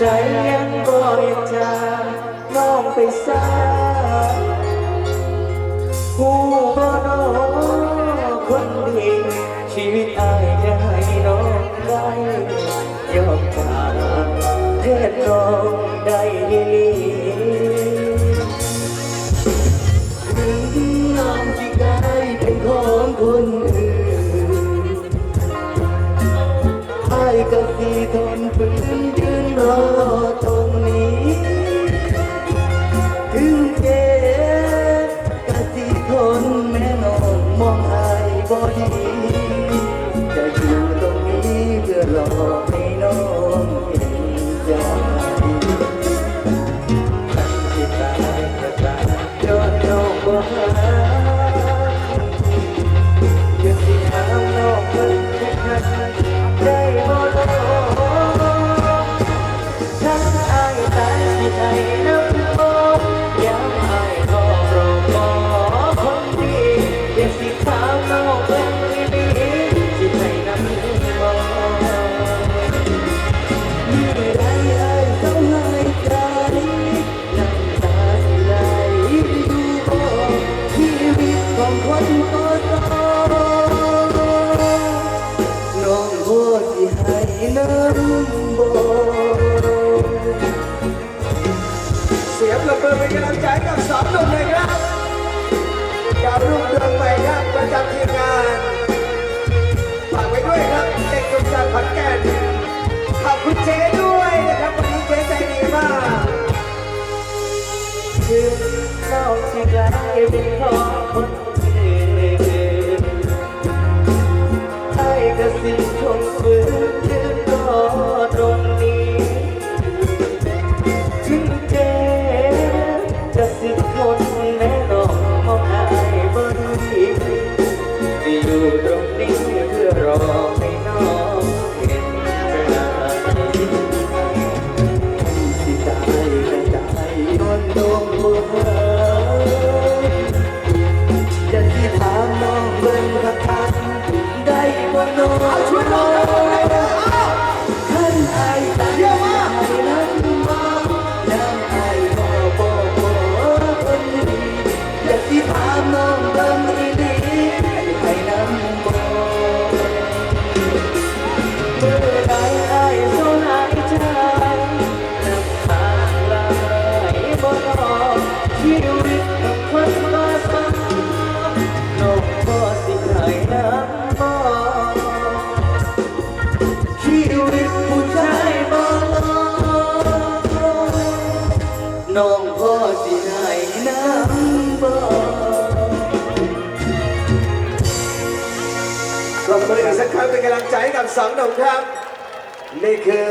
ใจยังบ่อยากจะน้องไปซาหูบ่น้อคนดีชีวิตอายจะให้น้องได้ยอมจากเทศน้องได้ดีถึงน้องที่กลายเป็นของคนอื่นไอ้ก็สีทนฝืน บ่ดีจะอยู่ตรงนี้เพื่อรอให้น้อง เสียงระเบิดเป็นกำลังใจกับสองหนุ่มเลยครับการรุ่งเรืองใหม่ครับประจำทีมงานฝากไว้ด้วยครับเด็กหนุ่มจากขอนแก่นขอบคุณเจ๊ด้วยนะครับวันนี้เจ๊ใจดีมากถึงน้องสิกลายเป็นของ น้องพ่อสิให้น้ำบ่ปรบมืออีกสักครั้งเป็นกำลังใจให้กับสองหนุ่มครับ นี่คือ